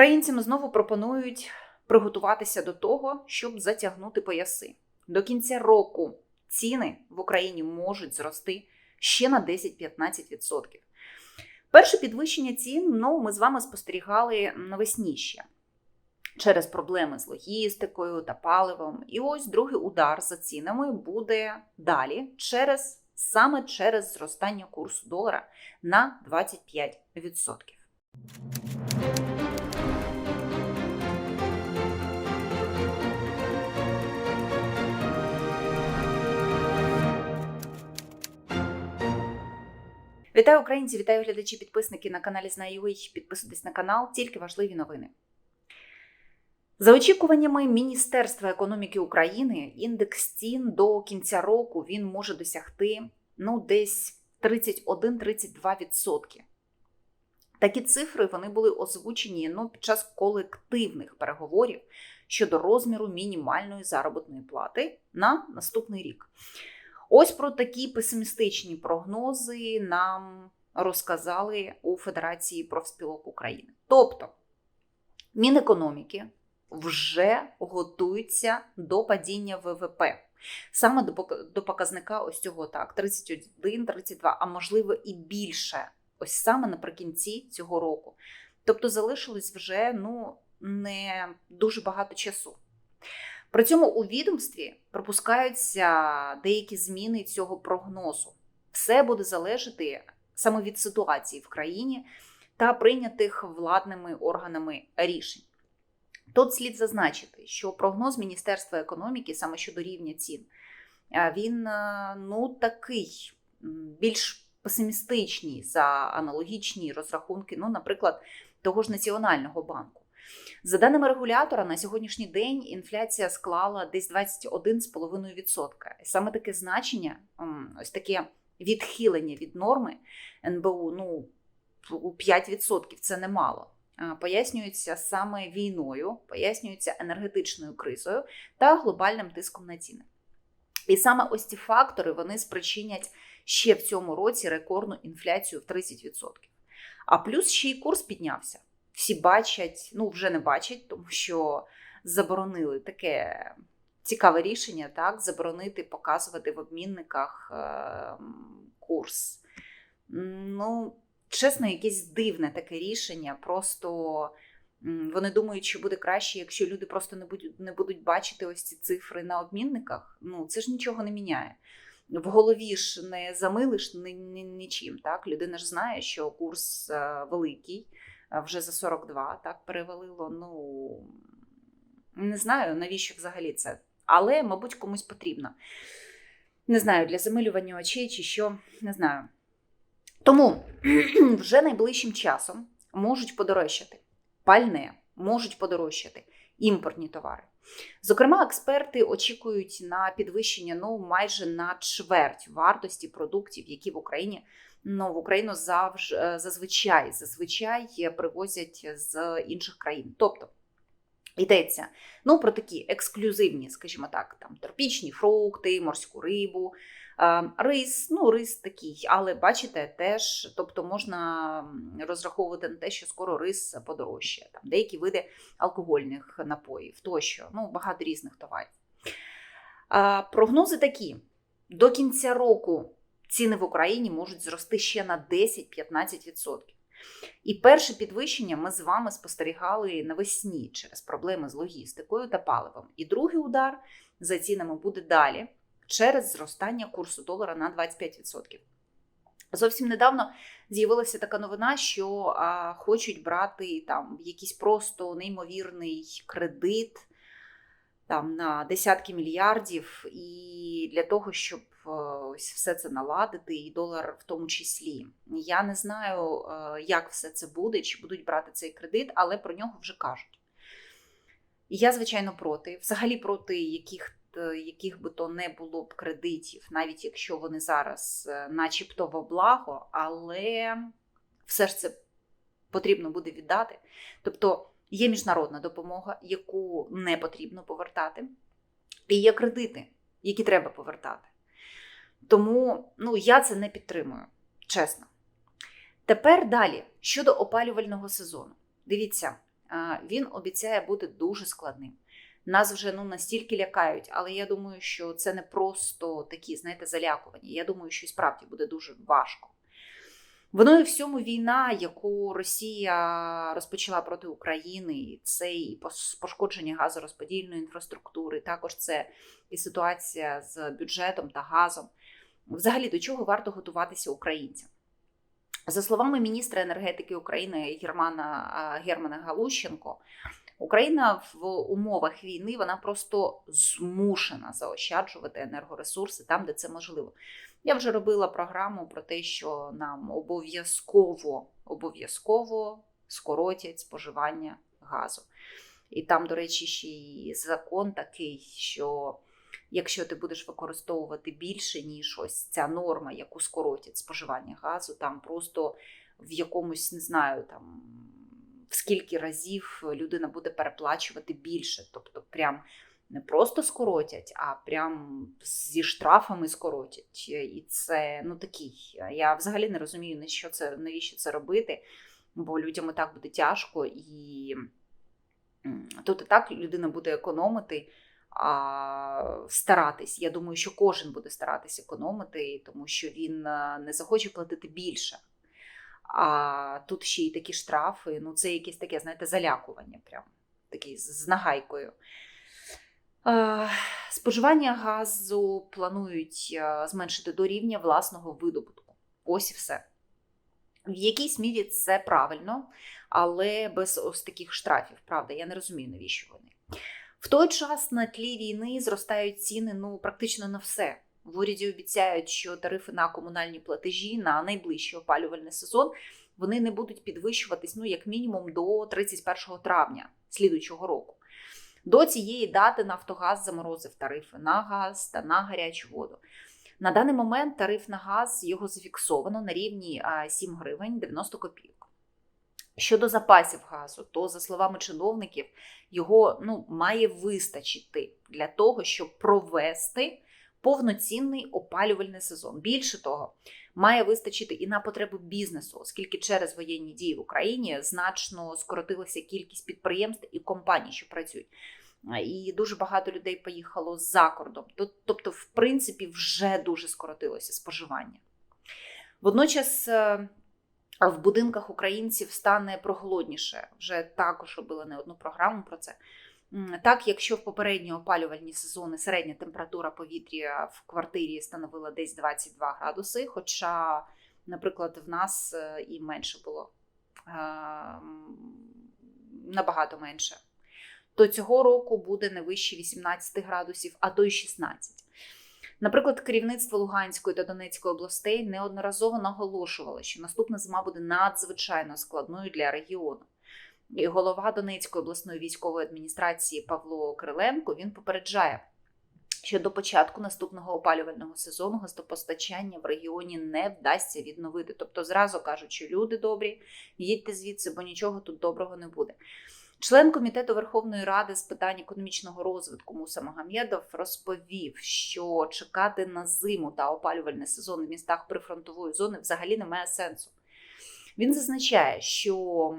Українцям знову пропонують приготуватися до того, щоб затягнути пояси. До кінця року ціни в Україні можуть зрости ще на 10-15%. Перше підвищення цін ну, ми з вами спостерігали навесні ще через проблеми з логістикою та паливом. І ось другий удар за цінами буде далі через саме через зростання курсу долара на 25%. Вітаю українці, вітаю глядачі, підписники на каналі Знаю.ua. Підписуйтесь на канал, тільки важливі новини. За очікуваннями Міністерства економіки України, індекс цін до кінця року він може досягти ну, десь 31-32%. Такі цифри вони були озвучені ну, під час колективних переговорів щодо розміру мінімальної заробітної плати на наступний рік. Ось про такі песимістичні прогнози нам розказали у Федерації профспілок України. Тобто, Мінекономіки вже готуються до падіння ВВП. Саме до показника ось цього так: 31-32, а можливо і більше. Ось саме наприкінці цього року. Тобто залишилось вже ну, не дуже багато часу. При цьому у відомстві пропускаються деякі зміни цього прогнозу. Все буде залежати саме від ситуації в країні та прийнятих владними органами рішень. Тут слід зазначити, що прогноз Міністерства економіки саме щодо рівня цін, він ну такий більш песимістичний за аналогічні розрахунки, ну, наприклад, того ж Національного банку. За даними регулятора, на сьогоднішній день інфляція склала десь 21,5%. Саме таке значення, ось таке відхилення від норми НБУ, ну у 5% це немало. Пояснюється саме війною, пояснюється енергетичною кризою та глобальним тиском на ціни. І саме ось ці фактори вони спричинять ще в цьому році рекордну інфляцію в 30%. А плюс ще й курс піднявся всі бачать, ну вже не бачать, тому що заборонили таке цікаве рішення, так, заборонити показувати в обмінниках е, курс. Ну, чесно, якесь дивне таке рішення. Просто вони думають, що буде краще, якщо люди просто не будуть не будуть бачити ось ці цифри на обмінниках. Ну, це ж нічого не міняє. В голові ж не замилиш ні, ні, нічим. Так? Людина ж знає, що курс е, великий вже за 42, так перевалило. Ну не знаю, навіщо взагалі це. Але, мабуть, комусь потрібно. Не знаю, для замилювання очей чи що, не знаю. Тому вже найближчим часом можуть подорожчати пальне, можуть подорожчати імпортні товари. Зокрема, експерти очікують на підвищення ну, майже на чверть вартості продуктів, які в Україні ну, в Україну завж, е, зазвичай зазвичай привозять з інших країн. Тобто йдеться ну, про такі ексклюзивні, скажімо так, там тропічні фрукти, морську рибу. Рис, ну рис такий, але бачите, теж, тобто можна розраховувати на те, що скоро рис подорожчає. Там деякі види алкогольних напоїв, тощо, ну багато різних товарів. Прогнози такі: до кінця року ціни в Україні можуть зрости ще на 10-15%. І перше підвищення ми з вами спостерігали навесні через проблеми з логістикою та паливом. І другий удар за цінами буде далі через зростання курсу долара на 25%. Зовсім недавно з'явилася така новина, що а, хочуть брати там якийсь просто неймовірний кредит там на десятки мільярдів, і для того, щоб е, ось все це наладити, і долар в тому числі. Я не знаю, е, як все це буде, чи будуть брати цей кредит, але про нього вже кажуть. Я, звичайно, проти, взагалі проти яких яких би то не було б кредитів, навіть якщо вони зараз начебто во благо, але все ж це потрібно буде віддати. Тобто Є міжнародна допомога, яку не потрібно повертати, і є кредити, які треба повертати. Тому ну, я це не підтримую, чесно. Тепер далі щодо опалювального сезону. Дивіться, е, він обіцяє бути дуже складним. Нас вже ну настільки лякають, але я думаю, що це не просто такі, знаєте, залякування. Я думаю, що справді буде дуже важко. Воно і всьому війна, яку Росія розпочала проти України, це і пошкодження газорозподільної інфраструктури, також це і ситуація з бюджетом та газом. Взагалі, до чого варто готуватися українцям? За словами міністра енергетики України Германа Германа Галущенко, Україна в умовах війни вона просто змушена заощаджувати енергоресурси там, де це можливо. Я вже робила програму про те, що нам обов'язково обов'язково скоротять споживання газу. І там, до речі, ще й закон такий, що якщо ти будеш використовувати більше, ніж ось ця норма, яку скоротять споживання газу, там просто в якомусь, не знаю, там в скільки разів людина буде переплачувати більше. Тобто, прям не просто скоротять, а прям зі штрафами скоротять. І це ну такий. Я взагалі не розумію, на що це, навіщо це робити, бо людям і так буде тяжко, і тут і так людина буде економити. А старатись. Я думаю, що кожен буде старатись економити, тому що він не захоче платити більше. А тут ще й такі штрафи. Ну, це якесь таке, знаєте, залякування, прям такий з нагайкою. Споживання газу планують зменшити до рівня власного видобутку. Ось і все. В якійсь мірі це правильно, але без ось таких штрафів. Правда, я не розумію, навіщо вони. В той час на тлі війни зростають ціни ну, практично на все. В уряді обіцяють, що тарифи на комунальні платежі на найближчий опалювальний сезон вони не будуть підвищуватись ну, як мінімум до 31 травня слідуючого року. До цієї дати Нафтогаз заморозив тарифи на газ та на гарячу воду. На даний момент тариф на газ його зафіксовано на рівні 7 гривень 90 копійок. Щодо запасів газу, то, за словами чиновників, його ну, має вистачити для того, щоб провести повноцінний опалювальний сезон. Більше того, має вистачити і на потреби бізнесу, оскільки через воєнні дії в Україні значно скоротилася кількість підприємств і компаній, що працюють. І дуже багато людей поїхало за кордон. Тобто, в принципі, вже дуже скоротилося споживання. Водночас е, в будинках українців стане проголодніше. Вже також робили не одну програму про це. Так, якщо в попередні опалювальні сезони середня температура повітря в квартирі становила десь 22 градуси, хоча, наприклад, в нас е, і менше було е, набагато менше, то цього року буде не вище 18 градусів, а то й 16. Наприклад, керівництво Луганської та Донецької областей неодноразово наголошувало, що наступна зима буде надзвичайно складною для регіону. І голова Донецької обласної військової адміністрації Павло Криленко він попереджає, що до початку наступного опалювального сезону газопостачання в регіоні не вдасться відновити. Тобто, зразу кажуть, що люди добрі, їдьте звідси, бо нічого тут доброго не буде. Член комітету Верховної Ради з питань економічного розвитку Муса Магомєдов розповів, що чекати на зиму та опалювальний сезон в містах прифронтової зони взагалі не має сенсу. Він зазначає, що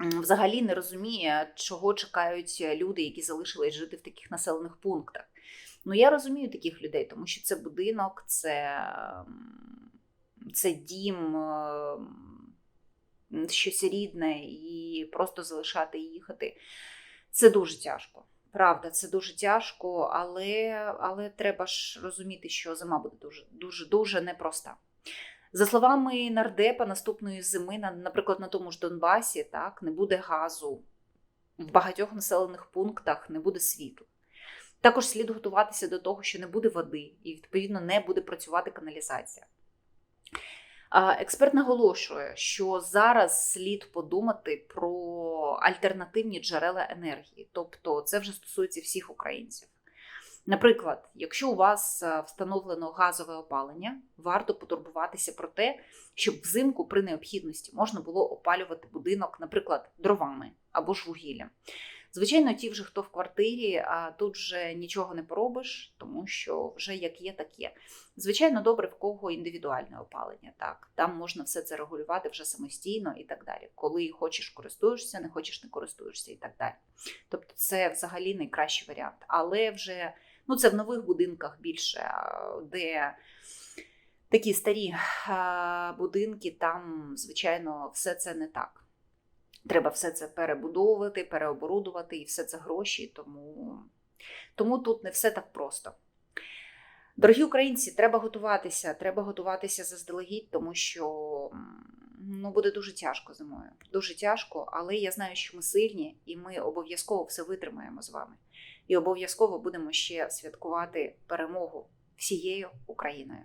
взагалі не розуміє, чого чекають люди, які залишились жити в таких населених пунктах. Ну, я розумію таких людей, тому що це будинок, це, це дім, щось рідне, і просто залишати і їхати. Це дуже тяжко. Правда, це дуже тяжко, але але треба ж розуміти, що зима буде дуже дуже дуже непроста. За словами нардепа, наступної зими, наприклад, на тому ж Донбасі, так не буде газу в багатьох населених пунктах, не буде світла. Також слід готуватися до того, що не буде води, і, відповідно, не буде працювати каналізація. Експерт наголошує, що зараз слід подумати про альтернативні джерела енергії, тобто це вже стосується всіх українців. Наприклад, якщо у вас е, встановлено газове опалення, варто потурбуватися про те, щоб взимку при необхідності можна було опалювати будинок, наприклад, дровами або ж вугіллям. Звичайно, ті вже, хто в квартирі, а тут вже нічого не поробиш, тому що вже як є, так є. Звичайно, добре, в кого індивідуальне опалення. Так, там можна все це регулювати вже самостійно і так далі. Коли хочеш, користуєшся, не хочеш, не користуєшся і так далі. Тобто, це взагалі найкращий варіант. Але вже ну, це в нових будинках більше, де такі старі будинки, там, звичайно, все це не так. Треба все це перебудовувати, переоборудувати, і все це гроші, тому, тому тут не все так просто. Дорогі українці, треба готуватися. Треба готуватися заздалегідь, тому що ну, буде дуже тяжко зимою. Дуже тяжко, але я знаю, що ми сильні, і ми обов'язково все витримаємо з вами. І обов'язково будемо ще святкувати перемогу всією Україною.